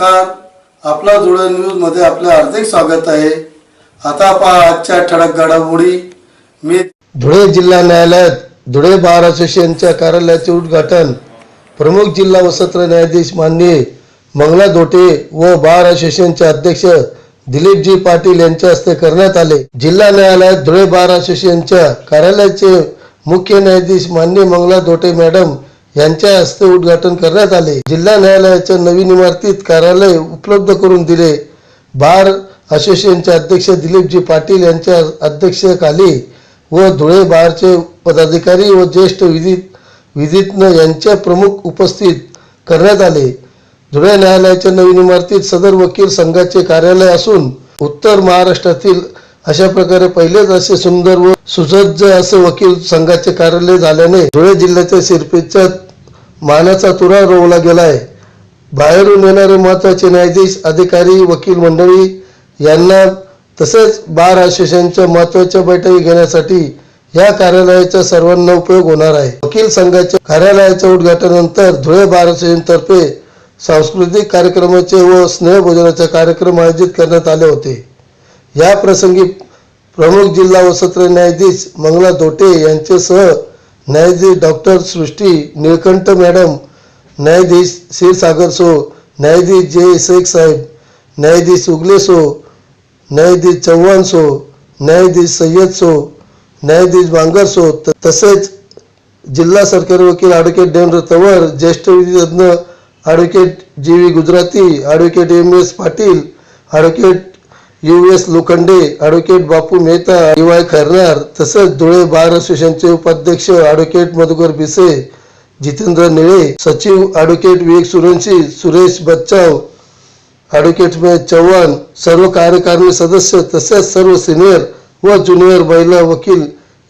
नमस्कार. आपला धुळे न्यूजमध्ये आपले हार्दिक स्वागत आहे. आता पहा आजच्या ठळक घडामोडी. मी धुळे जिल्हा न्यायालयात धुळे बार असोसिएशनच्या कार्यालयाचे उद्घाटन प्रमुख जिल्हा व सत्र न्यायाधीश माननीय मंगला दोटे व बार असोसिएशनचे अध्यक्ष दिलीपजी पाटील यांच्या हस्ते करण्यात आले. जिल्हा न्यायालयात धुळे बार असोसिएशनच्या कार्यालयाचे मुख्य न्यायाधीश माननीय मंगला दोटे मॅडम यांच्या हस्ते उद्घाटन करण्यात आले. जिल्हा न्यायालयाच्या नवीन इमारतीत कार्यालय उपलब्ध करून दिले. बार असोसिएशनचे अध्यक्ष दिलीपजी पाटील यांच्या अध्यक्षतेखाली व धुळे बारचे पदाधिकारी व ज्येष्ठ विधित विधिज्ञ यांच्या प्रमुख उपस्थित करण्यात आले. धुळे न्यायालयाच्या नवीन इमारतीत सदर वकील संघाचे कार्यालय असून उत्तर महाराष्ट्रातील अशा प्रकारे पहिलेच असे सुंदर व सुसज्ज असे वकील संघाचे कार्यालय झाल्याने धुळे जिल्ह्याच्या शिरपेच्या मानाचा तुरा रोवला गेलाय. बाहेरून येणारे महत्त्वाचे न्यायाधीश अधिकारी वकील मंडळी यांना तसेच बार असोसिएशनच्या महत्त्वाच्या बैठकी घेण्यासाठी या कार्यालयाचा सर्वांना उपयोग होणार आहे. वकील संघाच्या कार्यालयाच्या उद्घाटनानंतर धुळे बार असोसिएशनतर्फे सांस्कृतिक कार्यक्रमाचे व स्नेहभोजनाचे कार्यक्रम आयोजित करण्यात आले होते. या प्रसंगी प्रमुख जिल्हा व सत्र न्यायाधीश मंगला दोटे यांच्यासह न्यायाधीश डॉक्टर सृष्टी निळकंठ मॅडम न्यायाधीश क्षीरसागर सो न्यायाधीश जे शेख साहेब न्यायाधीश उगले सो न्यायाधीश चव्हाण सो न्यायाधीश सय्यद सो न्यायाधीश बांगर सो त- तसेच जिल्हा सरकारी वकील ॲडव्होकेट देवेंद्र तवर ज्येष्ठ विधितज्ञ advocate G V Gujarati advocate M S Patil advocate U S Lokhande advocate Bapu Mehta DY Y Khairnar तसेच धुळे बार असोसिएशनचे उपाध्यक्ष ॲडव्होकेट मधुकर बिसे जितेंद्र निळे सचिव ॲडव्होकेट विवेक सुरवंशी सुरेश बच्चाव ॲडव्होकेट चव्हाण सर्व कार्यकारिणी सदस्य तसेच सर्व सिनियर व ज्युनियर महिला वकील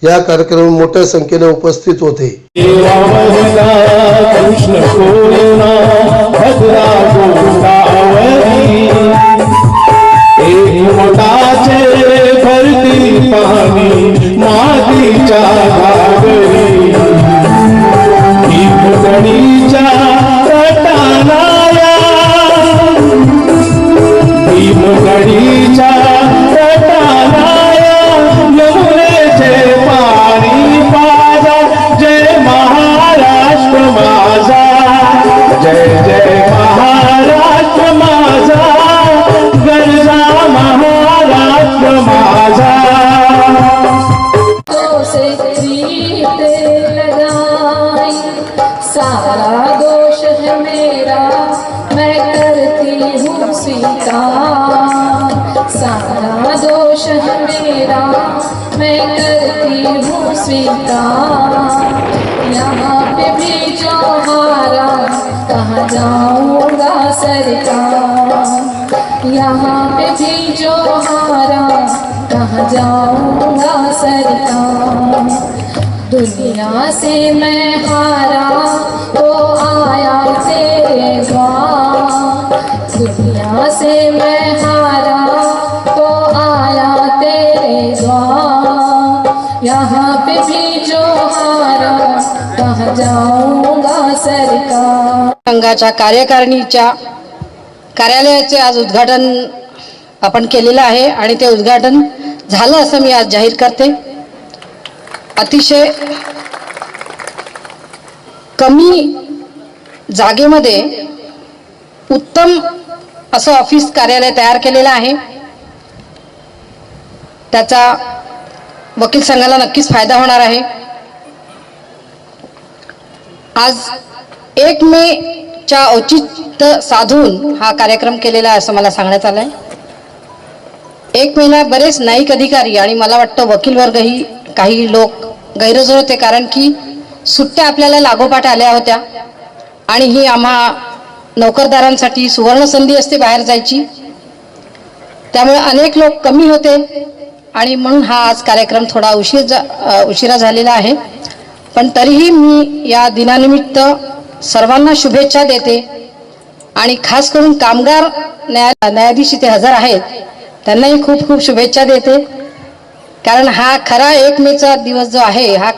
या कार्यक्रमात मोठ्या संख्येने उपस्थित होते. करती हूँ स्वीकार सारा दोष है मेरा मैं करती हूँ स्वीकार। यहाँ पे भी जो हारा कहाँ जाऊँगा सरकार? यहाँ पे भी जो हारा कहाँ जाऊँगा सरकार? दुनिया से मैं हार संघाच्या कार्यकारिणीच्या कार्यालयाचे आज उद्घाटन आपण केलेलं आहे आणि ते उद्घाटन झालं असं मी आज जाहीर करते. अतिशय कमी जागेमध्ये उत्तम असं ऑफिस कार्यालय तयार केलेलं आहे. त्याचा वकील संघाला नक्कीच फायदा होणार आहे. आज एक मे च्या औचित्य साधून हा कार्यक्रम केलेला आहे असं मला सांगण्यात आलंय. एक मेला बरेच न्यायिक अधिकारी आणि मला वाटतं वकील वर्गही काही लोक गैरहजर होते कारण की सुट्ट्या आपल्याला लागोपाठ आल्या होत्या आणि ही आम्हा नोकरदारांसाठी सुवर्ण संधी असते बाहेर जायची. त्यामुळे अनेक लोक कमी होते आणि म्हणून हा आज कार्यक्रम थोडा उशीर जा उशिरा झालेला आहे. पण तरीही मी या दिनानिमित्त सर्वांना शुभेच्छा देते. आणि खास करून कामगार न्याय न्यायाधीश इथे हजर आहेत त्यांनाही खूप खूप शुभेच्छा देते. कारण हा खरा एक मेचा दिवस जो आहे हा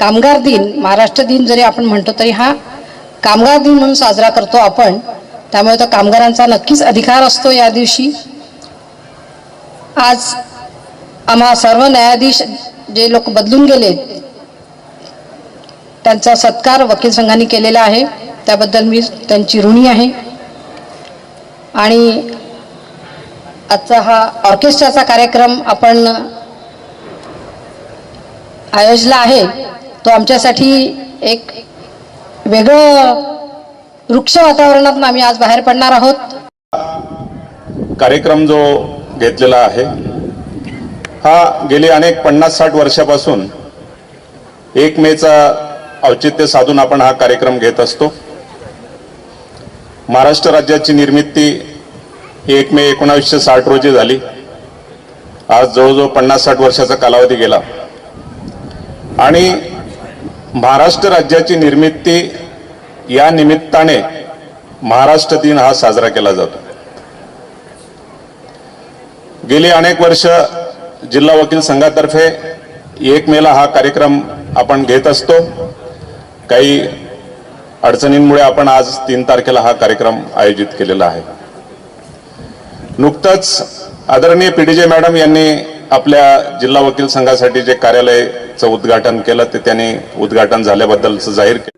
कामगार दिन महाराष्ट्र दिन जरी आपण म्हणतो तरी हा कामगार दिन म्हणून साजरा करतो आपण त्यामुळे तो कामगारांचा नक्कीच अधिकार असतो या दिवशी. आज आम्हा सर्व न्यायाधीश जे लोक बदलून गेले त्यांचा सत्कार वकील संघाने केलेला आहे. त्याबद्दल मी त्यांची ऋणी आहे. आणि आजचा हा ऑर्केस्ट्राचा कार्यक्रम आपण आयोजला आहे तो आमच्यासाठी एक वेगळं वृक्ष वातावरणातून आम्ही आज बाहेर पडणार आहोत. कार्यक्रम जो घेतलेला आहे हा गेली अनेक पन्नास साठ वर्षापासून एक मेचा औचित्य साधून आपण हा कार्यक्रम घेत असतो. महाराष्ट्र राज्याची निर्मिती एक मे एकोणावीसशे साठ रोजी झाली. आज जवळजवळ पन्नास साठ वर्षाचा कालावधी गेला. आणि महाराष्ट्र राज्याची निर्मिती या निमित्ताने महाराष्ट्र दिन हा साजरा केला जातो. गेली अनेक वर्ष जिल्हा वकील संघातर्फे एक मेला हा कार्यक्रम आपण घेत असतो. काही अडचणींमुळे आपण आज तीन तारखेला हा कार्यक्रम आयोजित केलेला आहे. नुकतंच आदरणीय पीडीजे मॅडम यांनी आपल्या जिल्हा वकील संघासाठी जे कार्यालयाचं उद्घाटन केलं ते त्यांनी उद्घाटन झाल्याबद्दलचं जाहीर केलं.